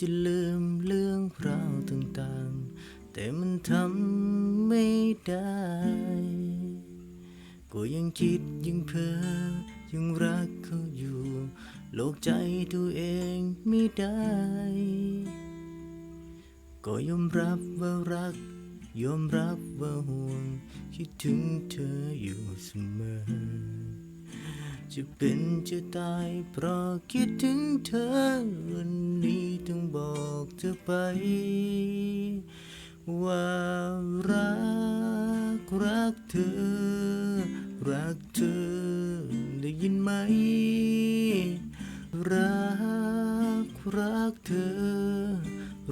จะลืมเรื่องราวต่างๆ แต่มันทำไม่ได้ ก็ยังคิดยังเพ้อยังรักเขาอยู่ โลกใจตัวเองไม่ได้ ก็ยอมรับว่ารัก ยอมรับว่าห่วง คิดถึงเธออยู่เสมอ จะเป็นจะตายเพราะคิดถึงเธอ วันนี้ต้องบอกเธอไป ว่ารักรักเธอ รักเธอได้ยินไหม รักรักเธอ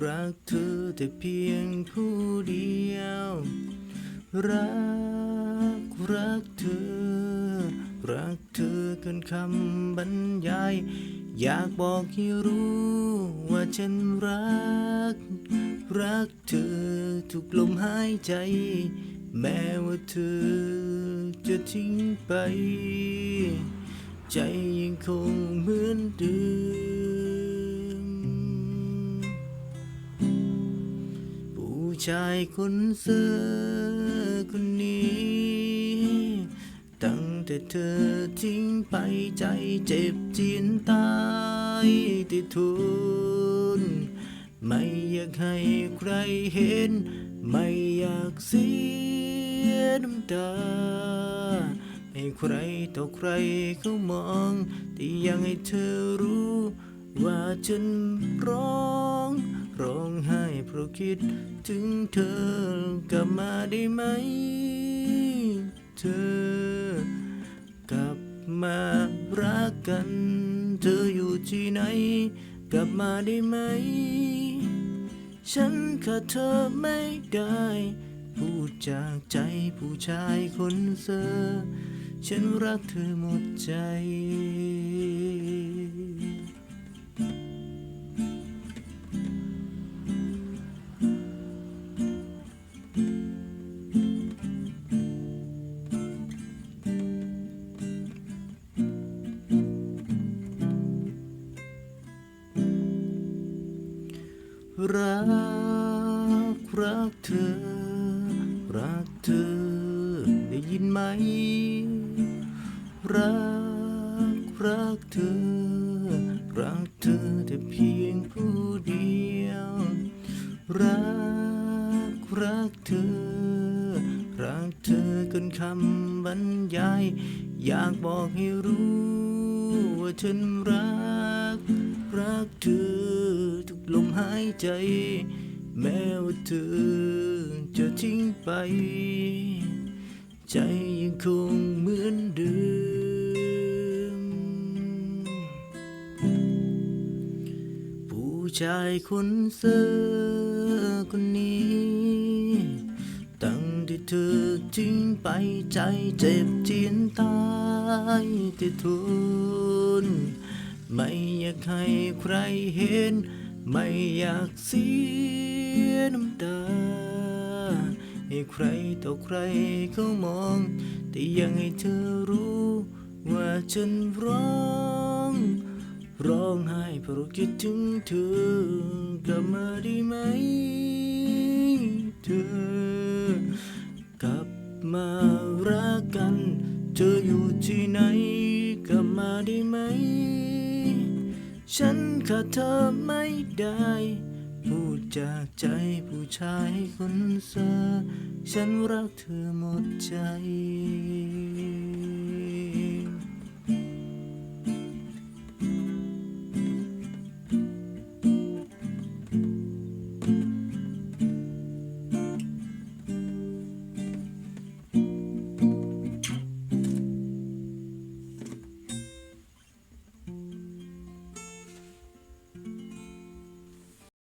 รักเธอแต่เพียงผู้เดียว รักรักเธอ รักเธอเกินคำบรรยาย อยากบอกให้รู้ว่าฉันรัก รักเธอทุกลมหายใจ แม้ว่าเธอจะทิ้งไป ใจยังคงเหมือนเดิมผู้ชายคนเสื้อ เธอทิ้งไปใจเจ็บจีนตายติดทุน ไม่อยากให้ใครเห็น ไม่อยากเสียน้ำตาให้ใครต่อใครเขามอง แต่ยังให้เธอรู้ ว่าฉันร้องร้องไห้เพราะคิดถึงเธอกลับมาได้ไหม เธอ กลับมารักกัน เธออยู่ที่ไหน กลับมาได้ไหม ฉันขาดเธอไม่ได้ พูดจากใจผู้ชายคนเซอฉันรักเธอหมดใจ รัก รักเธอ รักเธอ ได้ยินไหม รัก รักเธอ รักเธอแต่เพียงผู้เดียว รัก รักเธอ รักเธอเกินคำบรรยาย อยากบอกให้รู้ว่าฉันรัก รักเธอทุก ใจ แม้ว่าเธอจะทิ้งไป ใจยังคงเหมือนเดิม ผู้ชายคนเสื้อคนนี้ ตั้งที่เธอทิ้งไปใจเจ็บจีนตายที่ทุนไม่อยากให้ใครเห็น ไม่อยากเสียน้ำตา ให้ใครต่อใครเขามอง แต่ยังให้เธอรู้ ว่าฉันร้อง ร้องไห้เพราะคิดถึงเธอกลับมาได้ไหม เธอกลับมารักกัน เธออยู่ที่ไหนกลับมาได้ไหม ฉันขาดเธอไม่ได้ พูดจากใจผู้ชายคนเซอฉันรักเธอหมดใจ